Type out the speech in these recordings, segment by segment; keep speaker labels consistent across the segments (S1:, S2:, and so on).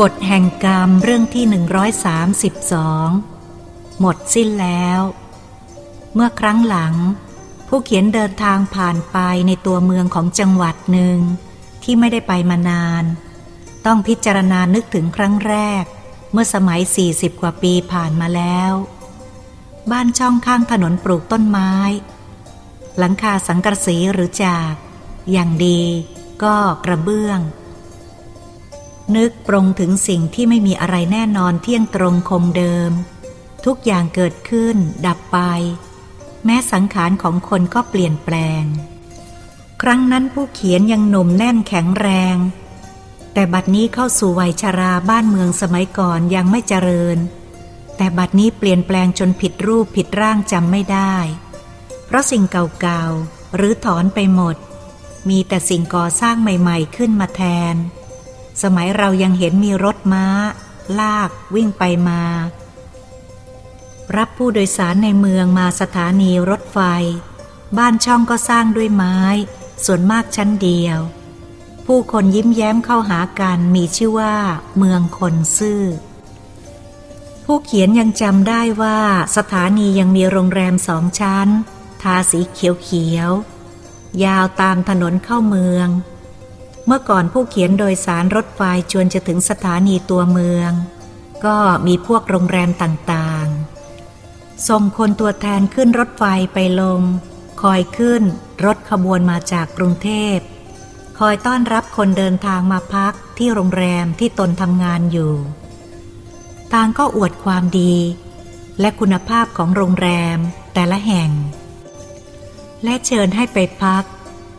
S1: กฎแห่งกรรมเรื่องที่ 132 หมดสิ้นแล้ว เมื่อครั้งหลัง ผู้เขียนเดินทางผ่านไปในตัวเมืองของจังหวัดหนึ่ง ที่ไม่ได้ไปมานาน ต้องพิจารณานึกถึงครั้งแรก เมื่อสมัย 40 กว่าปีผ่านมาแล้ว บ้านช่องข้างถนนปลูกต้นไม้ หลังคาสังกะสีหรือจาก อย่างดีก็กระเบื้อง นึกปรงถึงสิ่งที่ไม่มีอะไรแน่นอนเที่ยงตรงคงเดิม ทุกอย่างเกิดขึ้น ดับไป แม้สังขารของคนก็เปลี่ยนแปลง ครั้งนั้นผู้เขียนยังหนุ่มแน่นแข็งแรง แต่บัดนี้เข้าสู่วัยชราบ้านเมืองสมัยก่อนยังไม่เจริญ แต่บัดนี้เปลี่ยนแปลงจนผิดรูปผิดร่างจำไม่ได้ เพราะสิ่งเก่าๆหรือถอนไปหมด มีแต่สิ่งก่อสร้างใหม่ ๆ ขึ้นมาแทน สมัยเรายังเห็นมีรถม้า ลากวิ่งไปมา รับผู้โดยสารในเมืองมาสถานีรถไฟ บ้านช่องก็สร้างด้วยไม้ ส่วนมากชั้นเดียว ผู้คนยิ้มแย้มเข้าหากันมีชื่อว่า เมืองคนซื่อ ผู้เขียนยังจำได้ว่าสถานียังมีโรงแรมสองชั้น ทาสีเขียวๆยาวตามถนนเข้าเมือง เมื่อก่อนผู้เขียนโดยสารรถไฟจวนจะถึงสถานีตัวเมือง ก็มีพวกโรงแรมต่างๆ ส่งคนตัวแทนขึ้นรถไฟไปลง คอยขึ้นรถขบวนมาจากกรุงเทพ คอยต้อนรับคนเดินทางมาพักที่โรงแรมที่ตนทำงานอยู่ ต่างก็อวดความดี และคุณภาพของโรงแรมแต่ละแห่ง และเชิญให้ไปพัก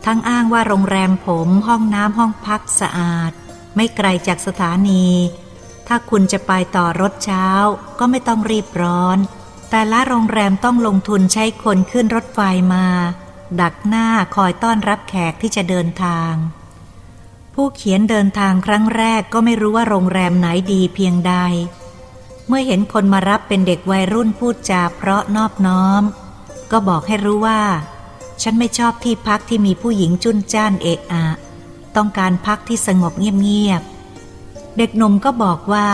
S1: ทั้งอ้างว่าโรงแรมผมห้องน้ำห้องพักสะอาด ไม่ไกลจากสถานี ถ้าคุณจะไปต่อรถเช้าก็ไม่ต้องรีบร้อน แต่ละโรงแรมต้องลงทุนใช้คนขึ้นรถไฟมา ดักหน้าคอยต้อนรับแขกที่จะเดินทาง ผู้เขียนเดินทางครั้งแรกก็ไม่รู้ว่าโรงแรมไหนดีเพียงใด เมื่อเห็นคนมารับเป็นเด็กวัยรุ่นพูดจาเพราะนอบน้อม ก็บอกให้รู้ว่า ฉันไม่ชอบที่พักที่มีผู้หญิงจุนจ้านเอะอะ ต้องการพักที่สงบเงียบๆ เด็กหนุ่มก็บอกว่า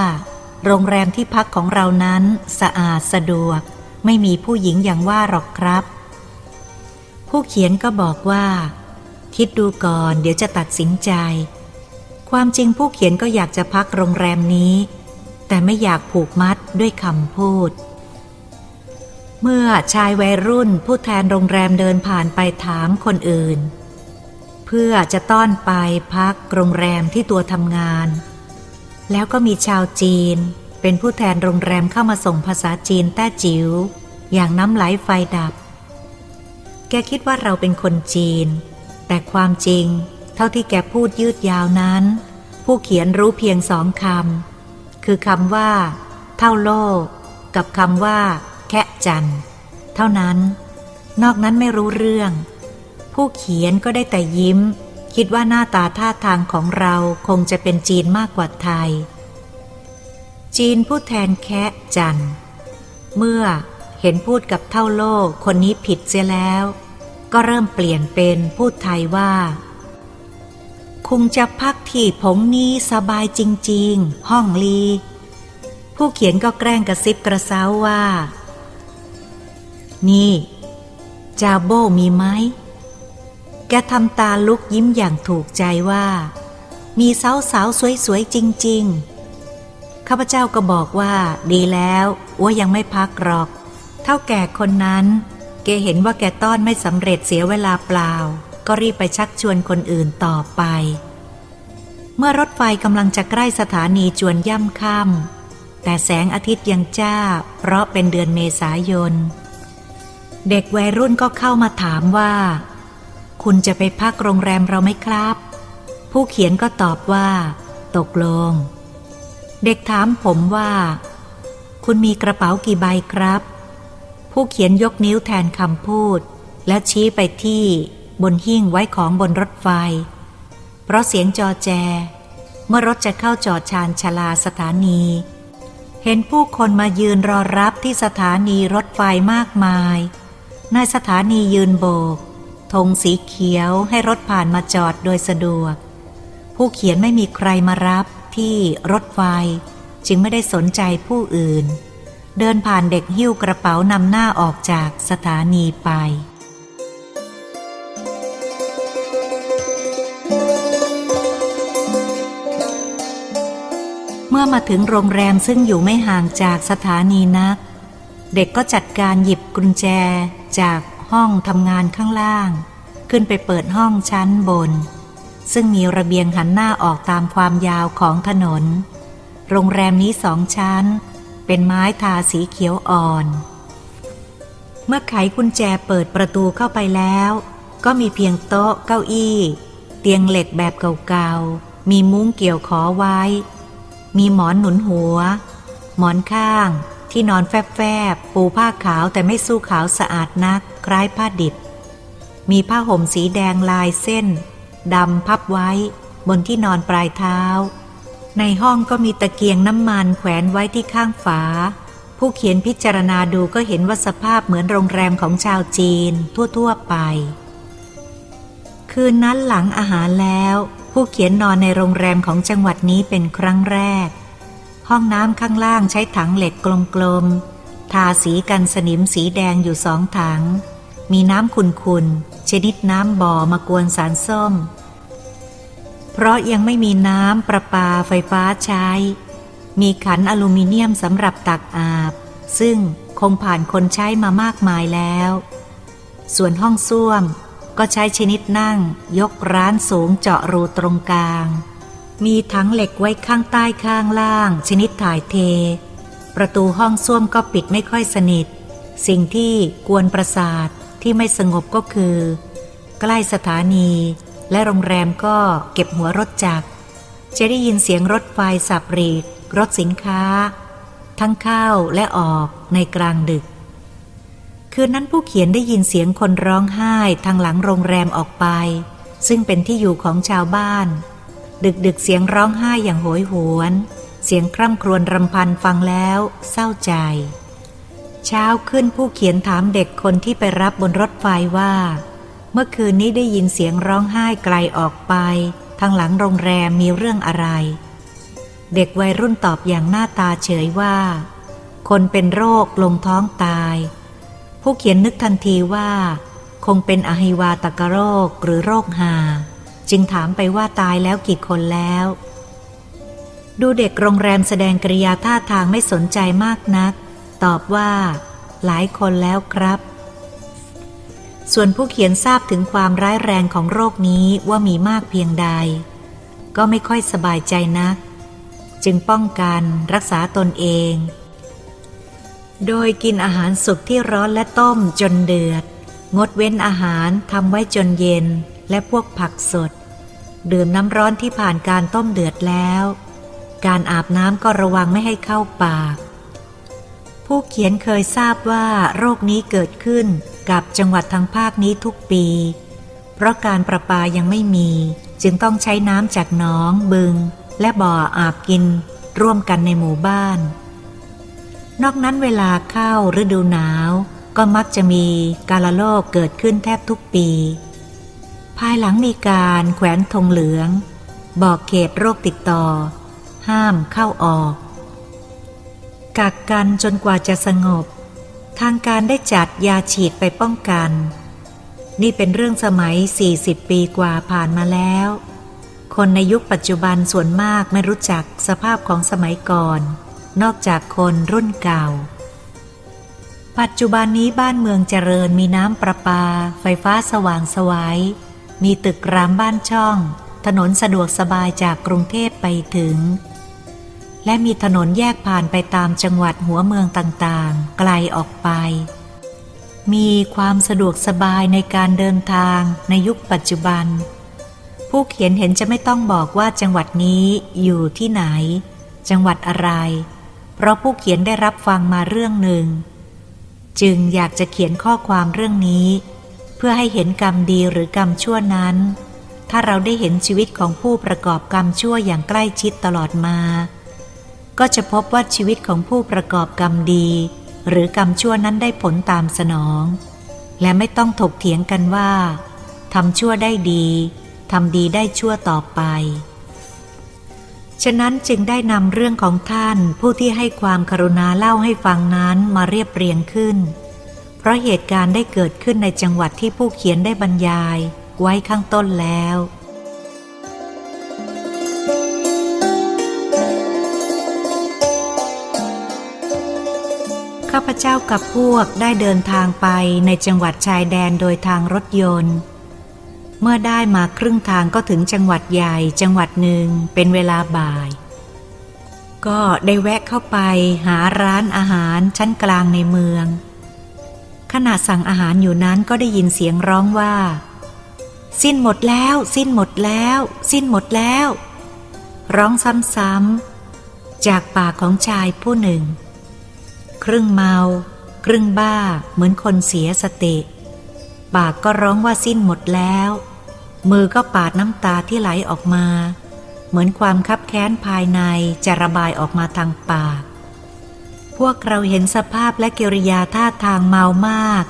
S1: โรงแรมที่พักของเรานั้นสะอาดสะดวก ไม่มีผู้หญิงอย่างว่าหรอกครับ ผู้เขียนก็บอกว่า คิดดูก่อนเดี๋ยวจะตัดสินใจ ความจริงผู้เขียนก็อยากจะพักโรงแรมนี้ แต่ไม่อยากผูกมัดด้วยคำพูด เมื่อชายวัยรุ่นผู้แทนโรงแรมเดินผ่านไปถามคนอื่น เพื่อจะต้อนไปพักโรงแรมที่ตัวทำงาน แล้วก็มีชาวจีน เป็นผู้แทนโรงแรมเข้ามาส่งภาษาจีนแต้จิ๋วอย่างน้ำไหลไฟดับ แกคิดว่าเราเป็นคนจีน แต่ความจริง เท่าที่แกพูดยืดยาวนั้น ผู้เขียนรู้เพียงสองคำคือคำว่า เท่าโลก กับคำว่า แคะจันเท่านั้น นอกนั้นไม่รู้เรื่อง ผู้เขียนก็ได้แต่ยิ้ม คิดว่าหน้าตาท่าทางของเราคงจะเป็นจีนมากกว่าไทย จีนผู้แทนแคะจันเมื่อเห็นพูดกับเท่าโลกคนนี้ผิดเสียแล้ว ก็เริ่มเปลี่ยนเป็นพูดไทยว่าคงจะพักที่ผงนี้สบายจริง ๆ ห้องลี ผู้เขียนก็แกล้งกระซิบกระเซ้าว่า นี่ จาโบมีไหม แกทำตาลุกยิ้มอย่างถูกใจว่า มีสาวสาวสวยๆ จริง ๆ ข้าพเจ้าก็บอกว่า ดีแล้วว่ายังไม่พักหรอก เท่าแก่คนนั้น แกเห็นว่าแกต้อนไม่สำเร็จเสียเวลาเปล่า ก็รีบไปชักชวนคนอื่นต่อไป เมื่อรถไฟกำลังจะใกล้สถานีจวนย่ำค่ำแต่แสงอาทิตย์ยังจ้า เพราะเป็นเดือนเมษายน เด็กวัยรุ่นก็เข้ามาถามว่า คุณจะไปพักโรงแรมเราไหมครับ ผู้เขียนก็ตอบว่า ตกลง เด็กถามผมว่า คุณมีกระเป๋ากี่ใบครับ ผู้เขียนยกนิ้วแทนคำพูด และชี้ไปที่บนหิ้งไว้ของบนรถไฟ เพราะเสียงจอแจ เมื่อรถจะเข้าจอดชานชลาสถานี เห็นผู้คนมายืนรอรับที่สถานีรถไฟมากมาย นายสถานียืนโบกธงสีเขียวให้รถผ่านมาจอดโดยสะดวก ผู้เขียนไม่มีใครมารับที่รถไฟ จึงไม่ได้สนใจผู้อื่น เดินผ่านเด็กหิ้วกระเป๋านำหน้าออกจากสถานีไปเมื่อมาถึงโรงแรมซึ่งอยู่ไม่ห่างจากสถานีนัก เด็กก็จัดการหยิบกุญแจจากห้องทำงานข้างล่าง ขึ้นไปเปิดห้องชั้นบน ซึ่งมีระเบียงหันหน้าออกตามความยาวของถนน โรงแรมนี้สองชั้น เป็นไม้ทาสีเขียวอ่อน เมื่อไขกุญแจเปิดประตูเข้าไปแล้ว ก็มีเพียงโต๊ะเก้าอี้ เตียงเหล็กแบบเก่าๆ มีมุ้งเกี่ยวขอไว้ มีหมอนหนุนหัว หมอนข้าง ที่นอนแฟบๆปูผ้าขาวแต่ไม่สู้ขาวสะอาดนัก คล้ายผ้าดิบ มีผ้าห่มสีแดงลายเส้นดำพับไว้ บนที่นอนปลายเท้า ในห้องก็มีตะเกียงน้ำมันแขวนไว้ที่ข้างฝา ผู้เขียนพิจารณาดูก็เห็นว่าสภาพเหมือนโรงแรมของชาวจีนทั่วๆไป คืนนั้นหลังอาหารแล้ว ผู้เขียนนอนในโรงแรมของจังหวัดนี้เป็นครั้งแรก ห้องน้ำข้างล่างใช้ถังเหล็กกลมๆ ทาสีกันสนิมสีแดงอยู่สองถัง มีน้ำขุ่นๆ ชนิดน้ำบ่อมากวนสารส้ม เพราะยังไม่มีน้ำประปาไฟฟ้าใช้ มีขันอลูมิเนียมสำหรับตักอาบ ซึ่งคงผ่านคนใช้มามากมายแล้ว ส่วนห้องส้วมก็ใช้ชนิดนั่งยกร้านสูงเจาะรูตรงกลาง มีถังเหล็กไว้ข้างใต้ข้างล่าง ชนิดถ่ายเท ประตูห้องส้วมก็ปิดไม่ค่อยสนิท สิ่งที่กวนประสาทที่ไม่สงบก็คือ ใกล้สถานีและโรงแรมก็เก็บหัวรถจักร จะได้ยินเสียงรถไฟสับรีกรถสินค้า ทั้งเข้าและออกในกลางดึก คืนนั้นผู้เขียนได้ยินเสียงคนร้องไห้ทางหลังโรงแรมออกไป ซึ่งเป็นที่อยู่ของชาวบ้าน ดึกดึกๆเสียงร้องไห้อย่างโหยหวน เสียงคร่ำครวญรำพันฟังแล้วเศร้าใจ เช้าขึ้นผู้เขียนถามเด็กคนที่ไปรับบนรถไฟว่า เมื่อคืนนี้ได้ยินเสียงร้องไห้ไกลออกไป ทางหลังโรงแรมมีเรื่องอะไร เด็กวัยรุ่นตอบอย่างหน้าตาเฉยว่า คนเป็นโรคลงท้องตาย ผู้เขียนนึกทันทีว่า คงเป็นอหิวาตกโรคหรือโรคหา จึงถามไปว่าตายแล้วกี่คนแล้ว ดูเด็กโรงแรมแสดงกริยาท่าทางไม่สนใจมากนัก ตอบว่า หลายคนแล้วครับ ส่วนผู้เขียนทราบถึงความร้ายแรงของโรคนี้ว่ามีมากเพียงใด ก็ไม่ค่อยสบายใจนัก จึงป้องกันรักษาตนเอง โดยกินอาหารสุกที่ร้อนและต้มจนเดือด งดเว้นอาหารทำไว้จนเย็นและพวกผักสด ดื่มน้ำร้อนที่ผ่านการต้มเดือดแล้ว การอาบน้ำก็ระวังไม่ให้เข้าปาก ผู้เขียนเคยทราบว่าโรคนี้เกิดขึ้นกับจังหวัดทางภาคนี้ทุกปี เพราะการประปายังไม่มี จึงต้องใช้น้ำจากหนองบึง และบ่ออาบกินร่วมกันในหมู่บ้าน นอกนั้นเวลาเข้าฤดูหนาว ก็มักจะมีกาลโรคเกิดขึ้นแทบทุกปี ภายหลังมีการแขวนธงเหลือง บอกเขตโรคติดต่อ ห้ามเข้าออก กักกันจนกว่าจะสงบ ทางการได้จัดยาฉีดไปป้องกัน นี่เป็นเรื่องสมัย 40 ปีกว่าผ่านมาแล้ว คนในยุคปัจจุบันส่วนมากไม่รู้จักสภาพของสมัยก่อน นอกจากคนรุ่นเก่าปัจจุบันนี้บ้านเมืองเจริญมีน้ำประปา ไฟฟ้าสว่างสวยัย มีตึกรามบ้านช่อง ถนนสะดวกสบายจากกรุงเทพไปถึง และมีถนนแยกผ่านไปตามจังหวัดหัวเมืองต่างๆ ไกลออกไป มีความสะดวกสบายในการเดินทางในยุคปัจจุบัน ผู้เขียนเห็นจะไม่ต้องบอกว่าจังหวัดนี้อยู่ที่ไหน จังหวัดอะไร เพราะผู้เขียนได้รับฟังมาเรื่องหนึ่ง จึงอยากจะเขียนข้อความเรื่องนี้ เพื่อให้เห็นกรรมดีหรือกรรมชั่วนั้น ถ้าเราได้เห็นชีวิตของผู้ประกอบกรรมชั่วอย่างใกล้ชิดตลอดมา ก็จะพบว่าชีวิตของผู้ประกอบกรรมดี หรือกรรมชั่วนั้นได้ผลตามสนอง และไม่ต้องถกเถียงกันว่าทำชั่วได้ดีทำดีได้ชั่วต่อไป ฉะนั้นจึงได้นำเรื่องของท่านผู้ที่ให้ความกรุณาเล่าให้ฟังนั้นมาเรียบเรียงขึ้น ราะเหตุการณ์ได้เกิดขึ้นในจังหวัดที่ผู้เขียนได้บรรยายไว้ข้างต้นแล้วข้าพเจ้ากับพวกได้เดินทางไปในจังหวัดชายแดนโดยทางรถยนต์ เมื่อได้มาครึ่งทางก็ถึงจังหวัดใหญ่จังหวัดหนึ่งเป็นเวลาบ่าย ก็ได้แวะเข้าไปหาร้านอาหารชั้นกลางในเมือง ขณะสั่งอาหารอยู่นั้นก็ได้ยินเสียงร้องว่า สิ้นหมดแล้ว สิ้นหมดแล้ว สิ้นหมดแล้ว ร้องซ้ำๆจากปากของชายผู้หนึ่ง ครึ่งเมา ครึ่งบ้าเหมือนคนเสียสติ ปากก็ร้องว่าสิ้นหมดแล้ว มือก็ปาดน้ำตาที่ไหลออกมา เหมือนความคับแค้นภายในจะระบายออกมาทางปาก พวกเราเห็นสภาพและกิริยาท่าทางเมามาก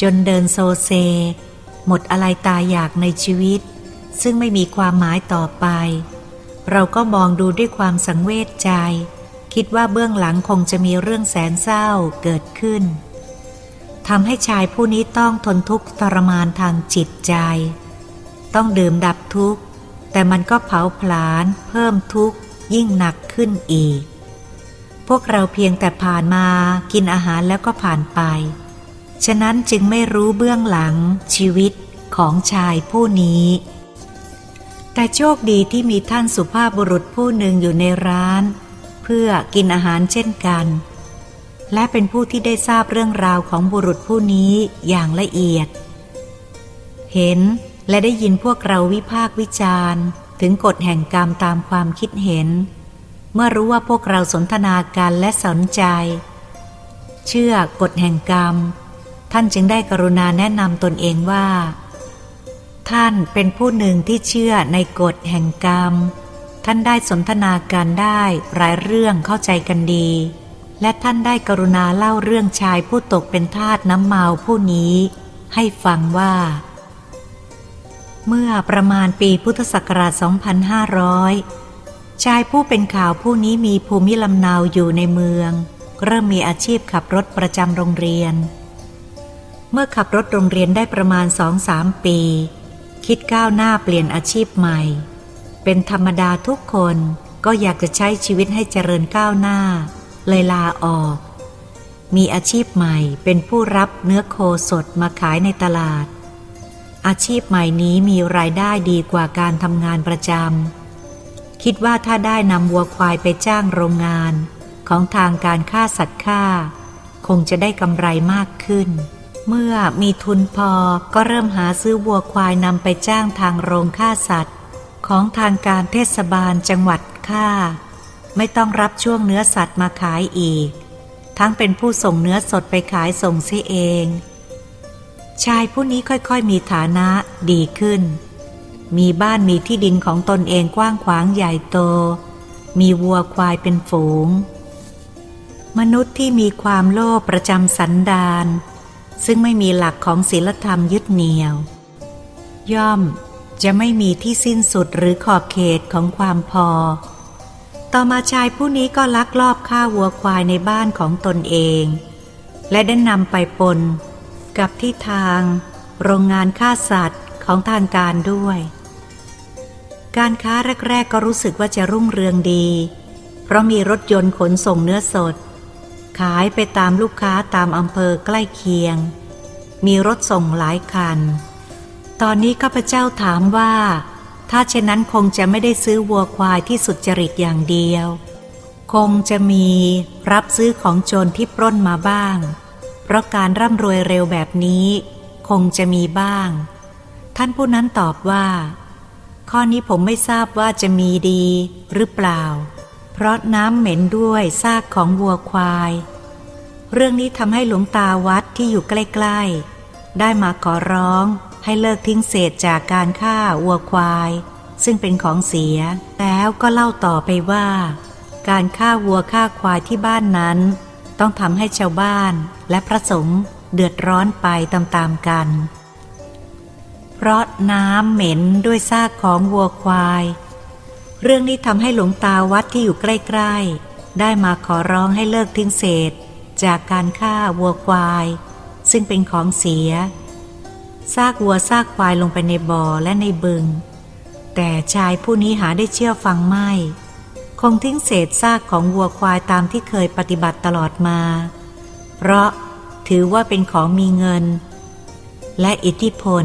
S1: จนเดินโซเซ หมดอะไรตายอยากในชีวิต ซึ่งไม่มีความหมายต่อไป เราก็มองดูด้วยความสังเวชใจ คิดว่าเบื้องหลังคงจะมีเรื่องแสนเศร้าเกิดขึ้นทำให้ชายผู้นี้ต้องทนทุกข์ทรมานทางจิตใจ ต้องดื่มดับทุกข์ แต่มันก็เผาผลาญเพิ่มทุกข์ยิ่งหนักขึ้นอีก พวกเราเพียงแต่ผ่านมากินอาหารแล้วก็ผ่านไป ฉะนั้นจึงไม่รู้เบื้องหลังชีวิตของชายผู้นี้ แต่โชคดีที่มีท่านสุภาพบุรุษผู้หนึ่งอยู่ในร้าน เพื่อกินอาหารเช่นกัน และเป็นผู้ที่ได้ทราบเรื่องราวของบุรุษผู้นี้อย่างละเอียด เห็นและได้ยินพวกเราวิพากษ์วิจารณ์ ถึงกฎแห่งกรรมตามความคิดเห็น เมื่อรู้ว่าพวกเราสนทนากันและสนใจ เชื่อกฎแห่งกรรม ท่านจึงได้กรุณาแนะนำตนเองว่า ท่านเป็นผู้หนึ่งที่เชื่อในกฎแห่งกรรม ท่านได้สนทนาการได้หลายเรื่องเข้าใจกันดี และท่านได้กรุณาเล่าเรื่องชายผู้ตกเป็นทาสน้ำเมาผู้นี้ ให้ฟังว่า เมื่อประมาณปีพุทธศักราช 2500 ชายผู้เป็นข่าวผู้นี้มีภูมิลำเนาอยู่ในเมือง เริ่มมีอาชีพขับรถประจำโรงเรียน เมื่อขับรถโรงเรียนได้ประมาณสองสามปี คิดก้าวหน้าเปลี่ยนอาชีพใหม่ เป็นธรรมดาทุกคนก็อยากจะใช้ชีวิตให้เจริญก้าวหน้า เลยลาออก มีอาชีพใหม่เป็นผู้รับเนื้อโคสดมาขายในตลาด อาชีพใหม่นี้มีรายได้ดีกว่าการทำงานประจำ คิดว่าถ้าได้นำวัวควายไปจ้างโรงงานของทางการฆ่าสัตว์ฆ่า คงจะได้กำไรมากขึ้น เมื่อมีทุนพอก็เริ่มหาซื้อวัวควายนำไปจ้างทางโรงฆ่าสัตว์ ของทางการเทศบาลจังหวัดฆ่า ไม่ต้องรับช่วงเนื้อสัตว์มาขายอีก ทั้งเป็นผู้ส่งเนื้อสดไปขายส่งเสียเอง ชายผู้นี้ค่อยๆมีฐานะดีขึ้น มีบ้านมีที่ดินของตนเองกว้างขวางใหญ่โต มีวัวควายเป็นฝูง มนุษย์ที่มีความโลภประจำสันดานซึ่งไม่มีหลักของศีลธรรมยึดเหนี่ยว ย่อมจะไม่มีที่สิ้นสุดหรือขอบเขตของความพอ ต่อมาชายผู้นี้ก็ลักลอบฆ่าวัวควายในบ้านของตนเอง และได้นำไปปน กับที่ทาง โรงงานฆ่าสัตว์ ของทางการด้วย การค้าแรก ๆ ก็รู้สึกว่าจะรุ่งเรืองดี เพราะมีรถยนต์ขนส่งเนื้อสด ขายไปตามลูกค้าตามอำเภอใกล้เคียง มีรถส่งหลายคัน ตอนนี้ข้าพเจ้าถามว่า ถ้าเช่นนั้นคงจะไม่ได้ซื้อวัวควายที่สุดจริตอย่างเดียว คงจะมีรับซื้อของโจรที่ปล้นมาบ้าง เพราะการร่ำรวยเร็วแบบนี้คงจะมีบ้าง ท่านผู้นั้นตอบว่า ข้อนี้ผมไม่ทราบว่าจะมีดีหรือเปล่า เพราะน้ำเหม็นด้วยซากของวัวควาย เรื่องนี้ทำให้หลวงตาวัดที่อยู่ใกล้ ๆ ได้มาขอร้องให้เลิกทิ้งเศษจากการฆ่าวัวควาย ซึ่งเป็นของเสีย แล้วก็เล่าต่อไปว่า การฆ่าวัวฆ่าควายที่บ้านนั้น ต้องทำให้ชาวบ้านและพระสงฆ์เดือดร้อนไปตามๆกัน เพราะน้ำเหม็นด้วยซากของวัวควาย เรื่องนี้ทำให้หลวงตาวัดที่อยู่ใกล้ๆ ได้มาขอร้องให้เลิกทิ้งเศษ จากการฆ่าวัวควาย ซึ่งเป็นของเสีย ซากวัวซากควายลงไปในบ่อและในบึง แต่ชายผู้นี้หาได้เชื่อฟังไม่ คงทิ้งเศษซากของวัวควายตามที่เคยปฏิบัติตลอดมา เพราะถือว่าเป็นของมีเงิน และอิทธิพล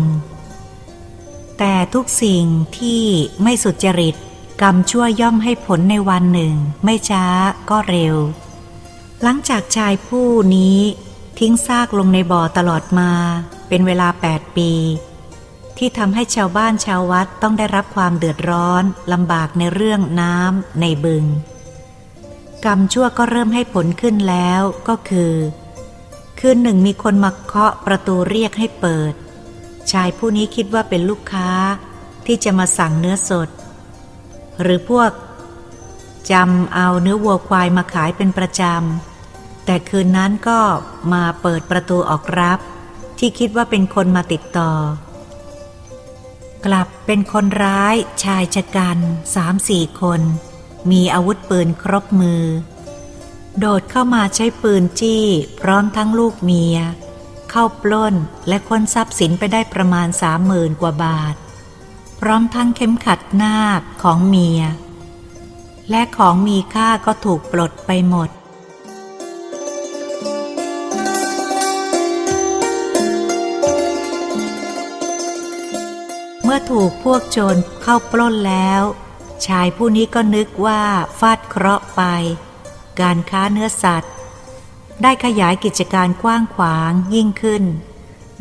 S1: แต่ทุกสิ่งที่ไม่สุจริต กรรมชั่วย่อมให้ผลในวันหนึ่ง ไม่ช้าก็เร็ว หลังจากชายผู้นี้ ทิ้งซากลงในบ่อตลอดมา เป็นเวลา 8 ปี ที่ทำให้ชาวบ้านชาววัดต้องได้รับความเดือดร้อนลำบากในเรื่องน้ำในบึง กรรมชั่วก็เริ่มให้ผลขึ้นแล้วก็คือ คืนหนึ่งมีคนมาเคาะประตูเรียกให้เปิด ชายผู้นี้คิดว่าเป็นลูกค้าที่จะมาสั่งเนื้อสด หรือพวกจำเอาเนื้อวัวควายมาขายเป็นประจำ แต่คืนนั้นก็มาเปิดประตูออกรับ ที่คิดว่าเป็นคนมาติดต่อ กลับเป็นคนร้ายชายชะกันสามสี่คน มีอาวุธปืนครบมือ โดดเข้ามาใช้ปืนจี้พร้อมทั้งลูกเมีย เข้าปล้นและค้นทรัพย์สินไปได้ประมาณสามหมื่นกว่าบาท พร้อมทั้งเข็มขัดนาคของเมีย และของมีค่าก็ถูกปลดไปหมด เมื่อถูกพวกโจรเข้าปล้นแล้ว ชายผู้นี้ก็นึกว่าฟาดเคราะห์ไป การค้าเนื้อสัตว์ ได้ขยายกิจการกว้างขวางยิ่งขึ้น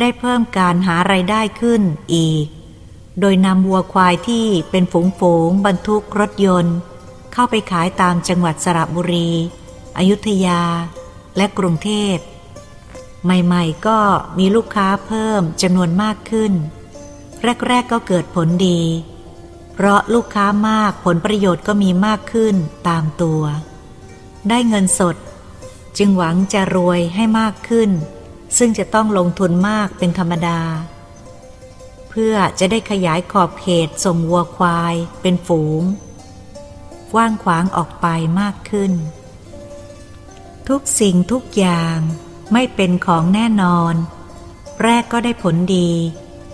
S1: ได้เพิ่มการหาไรายได้ขึ้นอีก โดยนำวัวควายที่เป็นฝูงฝูงๆบรรทุกรถยนต์ เข้าไปขายตามจังหวัดสระบุรี อยุธยา และกรุงเทพ ใหม่ๆก็มีลูกค้าเพิ่มจำนวนมากขึ้น แรกๆก็เกิดผลดี เพราะลูกค้ามากผลประโยชน์ก็มีมากขึ้นตามตัว ได้เงินสด จึงหวังจะรวยให้มากขึ้น ซึ่งจะต้องลงทุนมากเป็นธรรมดา เพื่อจะได้ขยายขอบเขตส่งวัวควายเป็นฝูงกว้างขวางออกไปมากขึ้น ทุกสิ่งทุกอย่างไม่เป็นของแน่นอน แรกก็ได้ผลดี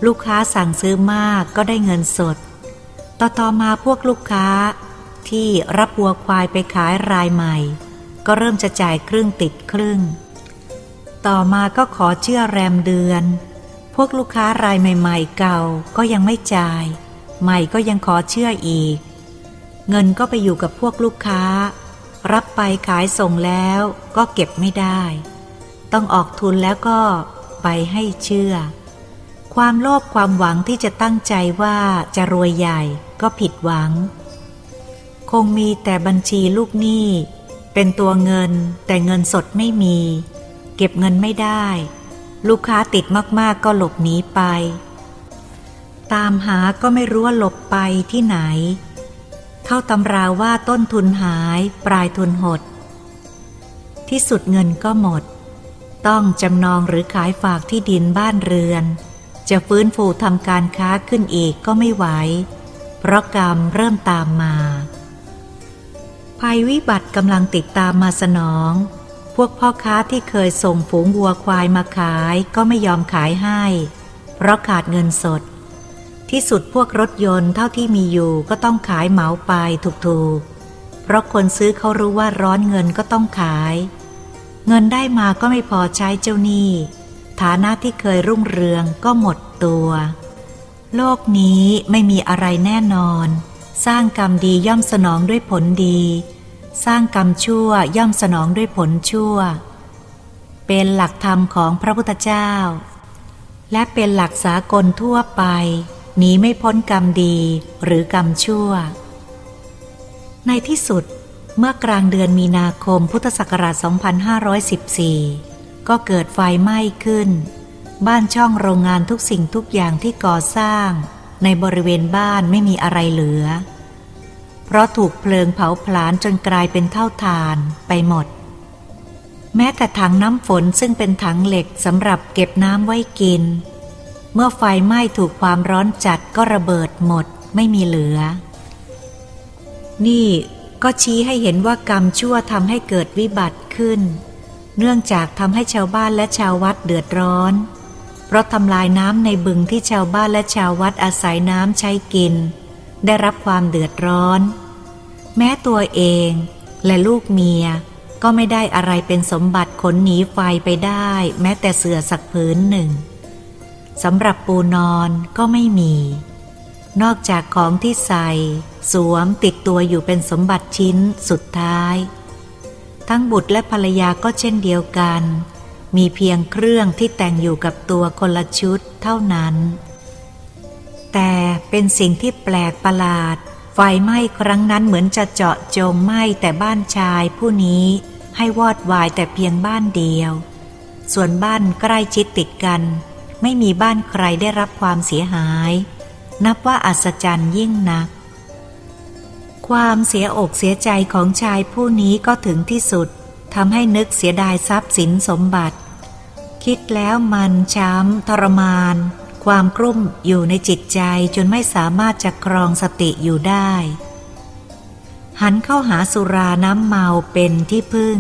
S1: ลูกค้าสั่งซื้อมากก็ได้เงินสด ต่อต่อมาพวกลูกค้าที่รับวัวควายไปขายรายใหม่ ก็เริ่มจะจ่ายครึ่งติดครึ่ง ต่อมาก็ขอเชื่อแรมเดือน พวกลูกค้ารายใหม่ๆเก่าก็ยังไม่จ่าย ใหม่ก็ยังขอเชื่ออีก เงินก็ไปอยู่กับพวกลูกค้า รับไปขายส่งแล้วก็เก็บไม่ได้ ต้องออกทุนแล้วก็ไปให้เชื่อ ความโลภความหวังที่จะตั้งใจว่าจะรวยใหญ่ก็ผิดหวัง คงมีแต่บัญชีลูกหนี้ เป็นตัวเงินแต่เงินสดไม่มี เก็บเงินไม่ได้ ลูกค้าติดมากๆก็หลบหนีไป ตามหาก็ไม่รู้ว่าหลบไปที่ไหน เข้าตำราว่าต้นทุนหายปลายทุนหด ที่สุดเงินก็หมด ต้องจำนองหรือขายฝากที่ดินบ้านเรือน จะฟื้นฟูทำการค้าขึ้นอีกก็ไม่ไหว เพราะกรรมเริ่มตามมา ภัยวิบัติกำลังติดตามมาสนอง พวกพ่อค้าที่เคยส่งฝูงวัวควายมาขายก็ไม่ยอมขายให้ เพราะขาดเงินสด ที่สุดพวกรถยนต์เท่าที่มีอยู่ก็ต้องขายเหมาไปถูกๆ เพราะคนซื้อเขารู้ว่าร้อนเงินก็ต้องขาย เงินได้มาก็ไม่พอใช้เจ้าหนี้ ฐานะที่เคยรุ่งเรืองก็หมดตัว โลกนี้ไม่มีอะไรแน่นอนสร้างกรรมดีย่อมสนองด้วยผลดี สร้างกรรมชั่วย่อมสนองด้วยผลชั่ว เป็นหลักธรรมของพระพุทธเจ้า และเป็นหลักสากลทั่วไปหนีไม่พ้นกรรมดีหรือกรรมชั่ว ในที่สุดเมื่อกลางเดือนมีนาคมพุทธศักราช 2514 ก็เกิดไฟไหม้ขึ้น บ้านช่องโรงงานทุกสิ่งทุกอย่างที่ก่อสร้าง ในบริเวณบ้านไม่มีอะไรเหลือ เพราะถูกเพลิงเผาผลาญจนกลายเป็นเท่าฐานไปหมด แม้แต่ถังน้ำฝนซึ่งเป็นถังเหล็กสำหรับเก็บน้ำไว้กิน เมื่อไฟไหม้ถูกความร้อนจัดก็ระเบิดหมดไม่มีเหลือ นี่ก็ชี้ให้เห็นว่ากรรมชั่วทำให้เกิดวิบัติขึ้น เนื่องจากทำให้ชาวบ้านและชาววัดเดือดร้อน เพราะทำลายน้ำในบึงที่ชาวบ้านและชาววัดอาศัยน้ำใช้กิน ได้รับความเดือดร้อน แม้ตัวเองและลูกเมียก็ไม่ได้อะไรเป็นสมบัติขนหนีไฟไปได้ แม้แต่เสื่อสักผืนหนึ่งสำหรับปูนอนก็ไม่มี นอกจากของที่ใส่ สวมติดตัวอยู่เป็นสมบัติชิ้นสุดท้าย ทั้งบุตรและภรรยาก็เช่นเดียวกัน มีเพียงเครื่องที่แต่งอยู่กับตัวคนละชุดเท่านั้น แต่เป็นสิ่งที่แปลกประหลาด ไฟไหม้ครั้งนั้นเหมือนจะเจาะจงไหม้แต่บ้านชายผู้นี้ให้วอดวายแต่เพียงบ้านเดียว ส่วนบ้านใกล้ชิดติดกัน ไม่มีบ้านใครได้รับความเสียหาย นับว่าอัศจรรย์ยิ่งนัก ความเสียอกเสียใจของชายผู้นี้ก็ถึงที่สุดทำให้นึกเสียดายทรัพย์สินสมบัติ คิดแล้วมันช้ำทรมาน ความกลุ้มอยู่ในจิตใจจนไม่สามารถจะครองสติอยู่ได้ หันเข้าหาสุราน้ำเมาเป็นที่พึ่ง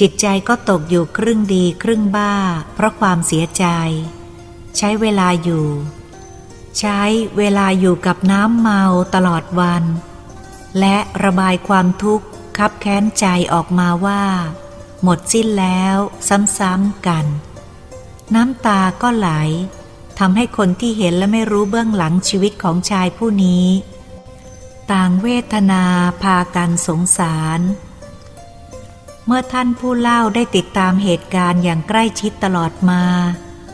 S1: จิตใจก็ตกอยู่ครึ่งดีครึ่งบ้า เพราะความเสียใจ ใช้เวลาอยู่ ใช้เวลาอยู่กับน้ำเมาตลอดวัน และระบายความทุกข์คับแค้นใจออกมาว่า หมดสิ้นแล้วซ้ำๆกัน น้ำตาก็ไหล ทำให้คนที่เห็นและไม่รู้เบื้องหลังชีวิตของชายผู้นี้ ต่างเวทนาพากันสงสาร เมื่อท่านผู้เล่าได้ติดตามเหตุการณ์อย่างใกล้ชิดตลอดมา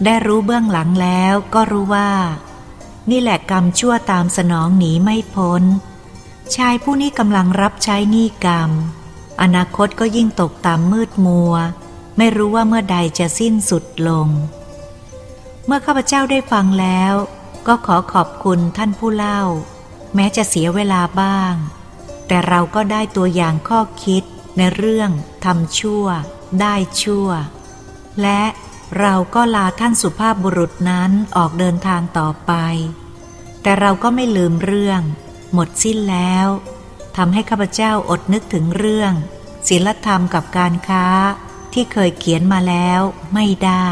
S1: ได้รู้เบื้องหลังแล้วก็รู้ว่า นี่แหละกรรมชั่วตามสนองหนีไม่พ้น ชายผู้นี้กำลังรับใช้หนี้กรรม อนาคตก็ยิ่งตกตามมืดมัว ไม่รู้ว่าเมื่อใดจะสิ้นสุดลง เมื่อข้าพเจ้าได้ฟังแล้ว ก็ขอขอบคุณท่านผู้เล่า แม้จะเสียเวลาบ้าง แต่เราก็ได้ตัวอย่างข้อคิดในเรื่องทำชั่ว ได้ชั่ว และเราก็ลาท่านสุภาพบุรุษนั้นออกเดินทางต่อไป แต่เราก็ไม่ลืมเรื่อง หมดสิ้นแล้วทำให้ข้าพเจ้าอดนึกถึงเรื่องศีลธรรมกับการค้าที่เคยเขียนมาแล้วไม่ได้